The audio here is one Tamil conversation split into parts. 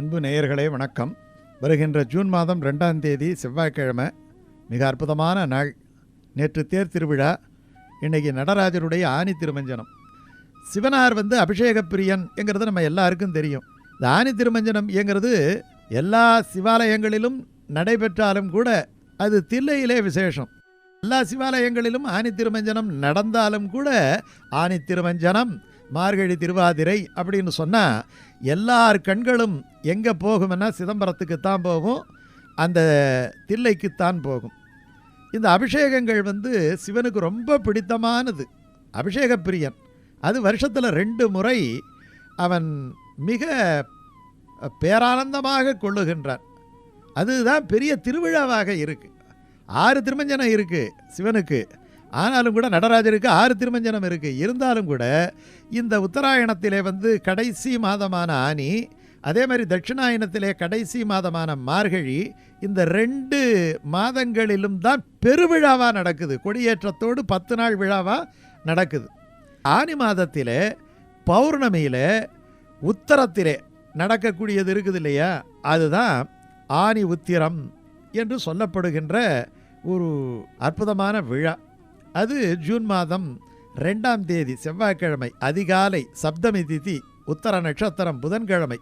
அன்பு நேயர்களே வணக்கம். வருகின்ற ஜூன் மாதம் ரெண்டாம் தேதி செவ்வாய்க்கிழமை மிக அற்புதமான நாள். நேற்று தேர் திருவிழா. இன்றைக்கி நடராஜருடைய ஆணி திருமஞ்சனம். சிவனார் வந்து அபிஷேக பிரியன் என்கிறது நம்ம எல்லாருக்கும் தெரியும். இந்த ஆணி திருமஞ்சனம் என்கிறது எல்லா சிவாலயங்களிலும் நடைபெற்றாலும் கூட அது தில்லையிலே விசேஷம். எல்லா சிவாலயங்களிலும் ஆணி திருமஞ்சனம் நடந்தாலும் கூட ஆணி திருமஞ்சனம் மார்கழி திருவாதிரை அப்படின்னு சொன்னால் எல்லார் கண்களும் எங்கே போகும்னா சிதம்பரத்துக்குத்தான் போகும் அந்த தில்லைக்குத்தான் போகும். இந்த அபிஷேகங்கள் வந்து சிவனுக்கு ரொம்ப பிடித்தமானது. அபிஷேக பிரியன் அது வருஷத்தில் ரெண்டு முறை அவன் மிக பேரானந்தமாக கொள்ளுகின்றான். அதுதான் பெரிய திருவிழாவாக இருக்குது ஆறு திருமஞ்சனம் இருக்குது சிவனுக்கு. ஆனாலும் கூட நடராஜருக்கு ஆறு திருமஞ்சனம் இருக்குது இருந்தாலும் கூட இந்த உத்தராயணத்திலே வந்து கடைசி மாதமான ஆனி அதே மாதிரி தட்சிணாயனத்திலே கடைசி மாதமான மார்கழி இந்த ரெண்டு மாதங்களிலும் தான் பெருவிழாவாக நடக்குது. கொடியேற்றத்தோடு பத்து நாள் விழாவாக நடக்குது. ஆனி மாதத்திலே பௌர்ணமியில் உத்தரத்திலே நடக்கக்கூடியது இருக்குது இல்லையா? அதுதான் ஆனி உத்திரம் என்று சொல்லப்படுகின்ற ஒரு அற்புதமான விழா. அது ஜூன் மாதம் ரெண்டாம் தேதி செவ்வாய்க்கிழமை அதிகாலை சப்தமி திதி உத்தர நட்சத்திரம் புதன்கிழமை.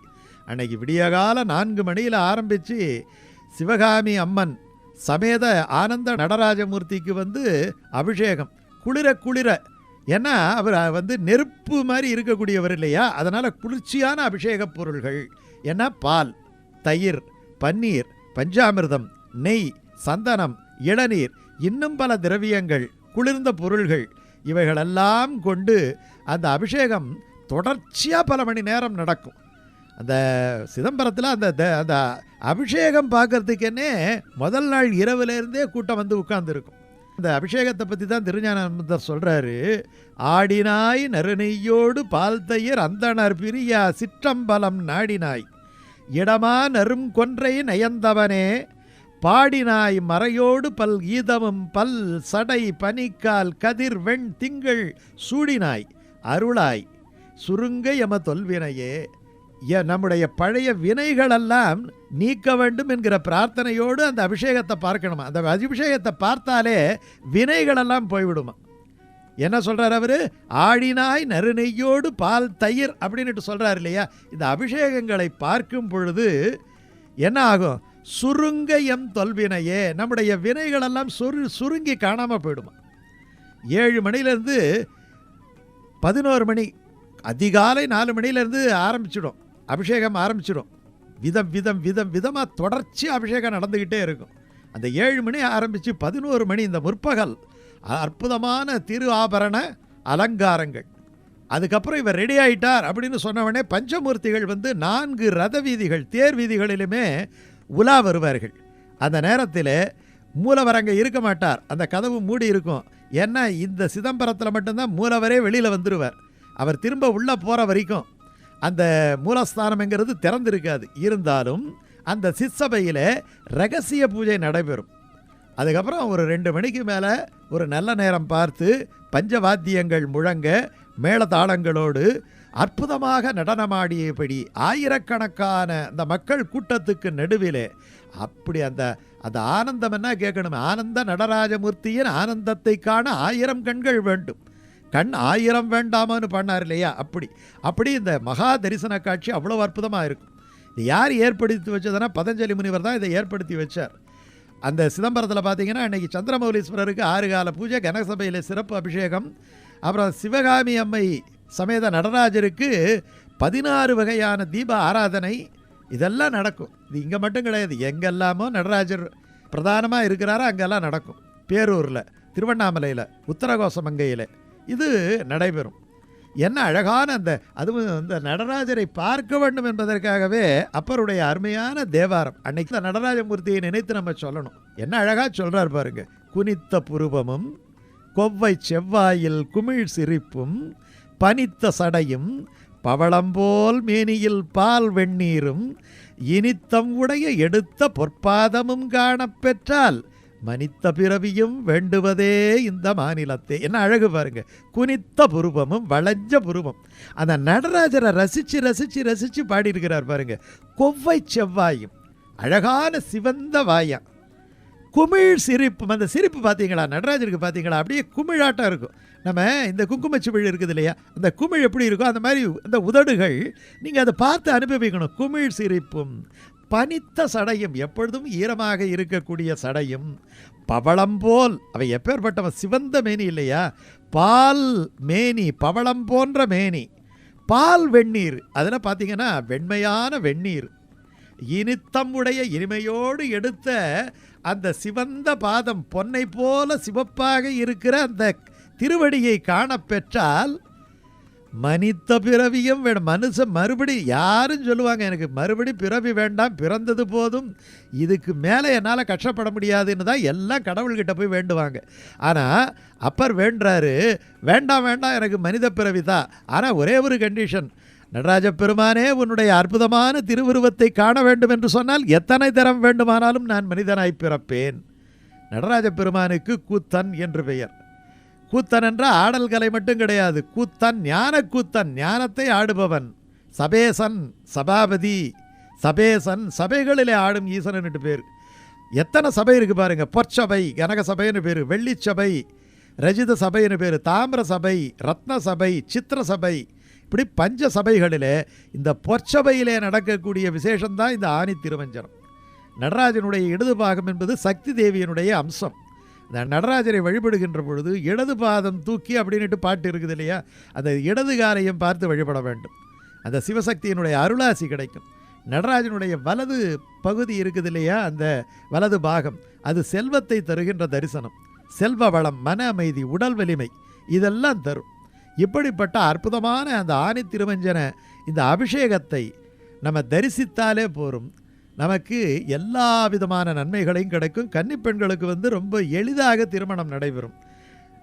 அன்னைக்கு விடியகால நான்கு மணியில் ஆரம்பித்து சிவகாமி அம்மன் சமேத ஆனந்த நடராஜமூர்த்திக்கு வந்து அபிஷேகம். குளிர குளிர. ஏன்னா அவர் வந்து நெருப்பு மாதிரி இருக்கக்கூடியவர் இல்லையா? அதனால் குளிர்ச்சியான அபிஷேகப் பொருள்கள். ஏன்னா பால் தயிர் பன்னீர் பஞ்சாமிர்தம் நெய் சந்தனம் இளநீர் இன்னும் பல திரவியங்கள். குளிர்ந்த பொருள்கள் இவைகளெல்லாம் கொண்டு அந்த அபிஷேகம் தொடர்ச்சியாக பல மணி நேரம் நடக்கும். அந்த சிதம்பரத்தில் அந்த த- அந்த அபிஷேகம் பார்க்கறதுக்கென்னே முதல் நாள் இரவுலேருந்தே கூட்டம் வந்து உட்கார்ந்துருக்கும். இந்த அபிஷேகத்தை பற்றி தான் திருஞானந்தர் சொல்கிறாரு ஆடினாய் நறுநெய்யோடு பால் தையர் அந்தணர் பிரியா சிற்றம்பலம் நாடினாய். இடமா நரும் கொன்றை நயந்தவனே பாடினாய் மறையோடு பல் கீதமும் பல் சடை பனிக்கால் கதிர் வெண் திங்கள் சூடினாய் அருளாய். சுருங்க எம தொல்வினையே நம்முடைய பழைய வினைகளெல்லாம் நீக்க வேண்டும் என்கிற பிரார்த்தனையோடு அந்த அபிஷேகத்தை பார்க்கணுமா? அந்த அபிஷேகத்தை பார்த்தாலே வினைகளெல்லாம் போய்விடுமா? என்ன சொல்கிறார் அவர்? ஆடினாய் நறுநெய்யோடு பால் தயிர் அப்படின்னுட்டு சொல்கிறார் இல்லையா? இந்த அபிஷேகங்களை பார்க்கும் பொழுது என்ன ஆகும்? சுருங்க எம் தொல்வினையே நம்முடைய வினைகளெல்லாம் சுரு சுருங்கி காணாமல் போயிடுமா? ஏழு மணிலேருந்து பதினோரு மணி அதிகாலை நாலு மணிலேருந்து ஆரம்பிச்சிடும். அபிஷேகம் ஆரம்பிச்சிடும். விதம் விதம் விதம் விதமாக தொடர்ச்சி அபிஷேகம் நடந்துக்கிட்டே இருக்கும். அந்த ஏழு மணி ஆரம்பித்து பதினோரு மணி இந்த முற்பகல் அற்புதமான திரு ஆபரண அலங்காரங்கள். அதுக்கப்புறம் இவர் ரெடி ஆயிட்டார் அப்படின்னு சொன்னவனே பஞ்சமூர்த்திகள் வந்து நான்கு ரத வீதிகள் தேர் வீதிகளிலுமே உலா வருவார்கள். அந்த நேரத்தில் மூலவர் அங்கே இருக்க மாட்டார். அந்த கதவு மூடி இருக்கும். ஏன்னா இந்த சிதம்பரத்தில் மட்டும்தான் மூலவரே வெளியில் வந்துடுவார் அவர் திரும்ப உள்ளே போகிற வரைக்கும் அந்த மூலஸ்தானம்ங்கிறது திறந்திருக்காது. இருந்தாலும் அந்த சிற்சபையில் ரகசிய பூஜை நடைபெறும். அதுக்கப்புறம் ஒரு ரெண்டு மணிக்கு மேலே ஒரு நல்ல நேரம் பார்த்து பஞ்சவாத்தியங்கள் முழங்க மேளதாளங்களோடு அற்புதமாக நடனமாடியபடி ஆயிரக்கணக்கான அந்த மக்கள் கூட்டத்துக்கு நடுவிலே அப்படி அந்த அந்த ஆனந்தம் என்ன கேட்கணும்? ஆனந்த நடராஜமூர்த்தியின் ஆனந்தத்தை காண ஆயிரம் கண்கள் வேண்டும். கண் ஆயிரம் வேண்டாமான்னு பண்ணார் இல்லையா? அப்படி. அப்படி இந்த மகா தரிசன காட்சி அவ்வளோ அற்புதமாக இருக்கும். இது யார் ஏற்படுத்தி வச்சதுன்னா பதஞ்சலி முனிவர் தான் இதை ஏற்படுத்தி வச்சார். அந்த சிதம்பரத்தில் பார்த்தீங்கன்னா இன்றைக்கி சந்திரமௌலீஸ்வரருக்கு ஆறு கால பூஜை கனசபையில் சிறப்பு அபிஷேகம் அப்புறம் சிவகாமி அம்மை சமேத நடராஜருக்கு பதினாறு வகையான தீப ஆராதனை இதெல்லாம் நடக்கும். இது இங்கே மட்டும் கிடையாது. எங்கெல்லாமோ நடராஜர் பிரதானமாக இருக்கிறாரோ அங்கெல்லாம் நடக்கும். பேரூரில் திருவண்ணாமலையில் உத்தரகோசமங்கையில் இது நடைபெறும். என்ன அழகான அந்த அதுவும் அந்த நடராஜரை பார்க்க வேண்டும் என்பதற்காகவே அப்பருடைய அருமையான தேவாரம். அன்னைக்கு இந்த நடராஜமூர்த்தியை நினைத்து நம்ம சொல்லணும். என்ன அழகாக சொல்கிறார் பாருங்க. குனித்த புருவமும் கொவ்வை செவ்வாயில் குமிழ் சிரிப்பும் பனித்த சடையும் பவளம்போல் மேனியில் பால் வெந்நீரும் இனித்தம் உடைய எடுத்த பொற்பாதமும் காணப்பெற்றால் மனித்த பிறவியும் வேண்டுவதே இந்த மாநிலத்தை. என்ன அழகு பாருங்க. குனித்த புருவமும் வளைஞ்ச புருவம். அந்த நடராஜரை ரசித்து ரசித்து ரசித்து பாடியிருக்கிறார் பாருங்க. கொவ்வை செவ்வாயும் அழகான சிவந்த வாயா. குமிழ் சிரிப்பு அந்த சிரிப்பு பார்த்தீங்களா? நடராஜருக்கு பார்த்தீங்களா? அப்படியே குமிழாட்டம் இருக்கும். நம்ம இந்த குங்குமச்சிமிழ் இருக்குது இல்லையா? அந்த குமிழ் எப்படி இருக்கோ அந்த மாதிரி அந்த உதடுகள் நீங்கள் அதை பார்த்து அனுபவிக்கணும். குமிழ் சிரிப்பும் பனித்த சடையும் எப்பொழுதும் ஈரமாக இருக்கக்கூடிய சடையும் பவளம் போல். அவை எப்பேற்பட்டவன் சிவந்த மேனி இல்லையா? பால் மேனி பவளம் போன்ற மேனி. பால் வெந்நீர். அதில் பார்த்தீங்கன்னா வெண்மையான வெந்நீர். இனித்தம்முடைய இனிமையோடு எடுத்த அந்த சிவந்த பாதம் பொன்னை போல சிவப்பாக இருக்கிற அந்த திருவடியை காணப்பெற்றால் மனித பிறவியும் வேணும். மனுஷன் மறுபடி யாரும் சொல்லுவாங்க எனக்கு மறுபடி பிறவி வேண்டாம் பிறந்தது போதும். இதுக்கு மேலே என்னால் கஷ்டப்பட முடியாதுன்னு தான் எல்லாம் கடவுள்கிட்ட போய் வேண்டுவாங்க. ஆனால் அப்பர் வேண்டுறாரு வேண்டாம் வேண்டாம் எனக்கு மனித பிறவி தான் ஆனால் ஒரே ஒரு கண்டிஷன் நடராஜ பெருமானே உன்னுடைய அற்புதமான திருவுருவத்தை காண வேண்டும் என்று சொன்னால் எத்தனை தரம் வேண்டுமானாலும் நான் மனிதனாய் பிறப்பேன். நடராஜ பெருமானுக்கு கூத்தன் என்று பெயர். கூத்தன் என்ற ஆடல் கலை மட்டும் கிடையாது. கூத்தன் ஞான கூத்தன் ஞானத்தை ஆடுபவன். சபேசன் சபாபதி. சபேசன் சபைகளிலே ஆடும் ஈசனன்ட்டு பேர். எத்தனை சபை இருக்கு பாருங்க. பொற்சபை கனக சபைன்னு பேர். வெள்ளிச்சபை ரஜித சபைன்னு பேர். தாமிர சபை ரத்ன சபை சித்திர சபை இப்படி பஞ்ச சபைகளிலே இந்த பொற்சபையிலே நடக்கக்கூடிய விசேஷம்தான் இந்த ஆணி திருவஞ்சனம். நடராஜனுடைய இடது பாகம் என்பது சக்தி தேவியனுடைய அம்சம். இந்த நடராஜரை வழிபடுகின்ற பொழுது இடது பாதம் தூக்கி அப்படின்ட்டு பாட்டு இருக்குது இல்லையா? அந்த இடது காரையும் பார்த்து வழிபட வேண்டும். அந்த சிவசக்தியினுடைய அருளாசி கிடைக்கும். நடராஜனுடைய வலது பகுதி இருக்குது இல்லையா? அந்த வலது பாகம். அது செல்வத்தை தருகின்ற தரிசனம். செல்வ வளம் மன அமைதி உடல் வலிமை இதெல்லாம் தரும். இப்படிப்பட்ட அற்புதமான அந்த ஆணி திருமஞ்சன இந்த அபிஷேகத்தை நம்ம தரிசித்தாலே போரும். நமக்கு எல்லா விதமான நன்மைகளையும் கிடைக்கும். கன்னிப்பெண்களுக்கு வந்து ரொம்ப எளிதாக திருமணம் நடைபெறும்.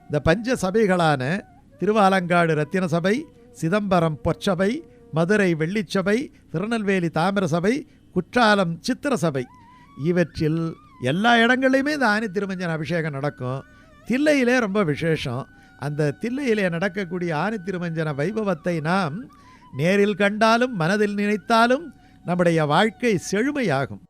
இந்த பஞ்ச சபைகளான திருவாலங்காடு ரத்தின சபை சிதம்பரம் பொற்சபை மதுரை வெள்ளிச்சபை திருநெல்வேலி தாமிர சபை குற்றாலம் சித்திர சபை. இவற்றில் எல்லா இடங்கள்லையுமே இந்த ஆணி திருமஞ்சன் அபிஷேகம் நடக்கும். தில்லையிலே ரொம்ப விசேஷம். அந்த தில்லையிலே நடக்கக்கூடிய ஆணி திருமஞ்சன வைபவத்தை நாம் நேரில் கண்டாலும் மனதில் நினைத்தாலும் நம்முடைய வாழ்க்கை செழுமையாகும்.